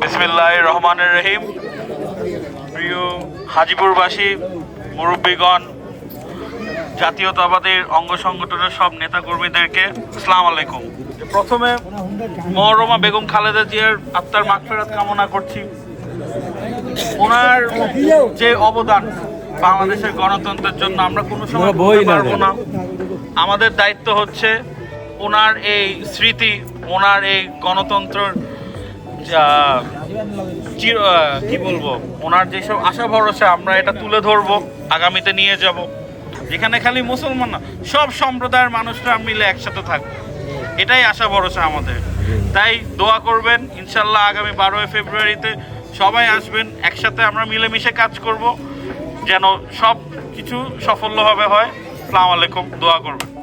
বিসমিল্লাহ রহমানের রহিম। প্রিয় হাজিপুরবাসী মুরব্বীগণ জাতীয়তাবাদের অঙ্গ সংগঠনের সব নেতাকর্মীদেরকে আসসালামু আলাইকুম। প্রথমে মহরমা বেগম খালেদা জিয়ার আত্মার মাগফেরাত কামনা করছি। ওনার যে অবদান বাংলাদেশের গণতন্ত্রের জন্য আমরা কোনো সময় পারব না। আমাদের দায়িত্ব হচ্ছে ওনার এই স্মৃতি ওনার এই গণতন্ত্রের কি বলব? ওনার যেসব আশা, ভরসা, আমরা এটা তুলে ধরবো, আগামীতে নিয়ে যাব। যেখানে খালি মুসলমান না, সব সম্প্রদায়ের মানুষরা মিলে একসাথে থাকব। এটাই আশা, ভরসা আমাদের। তাই দোয়া করবেন, ইনশাল্লাহ আগামী বারোই ফেব্রুয়ারিতে সবাই আসবেন, একসাথে আমরা মিলেমিশে কাজ করব, যেন সব কিছু সাফল্যভাবে হয়। আসসালামু আলাইকুম, দোয়া করবেন।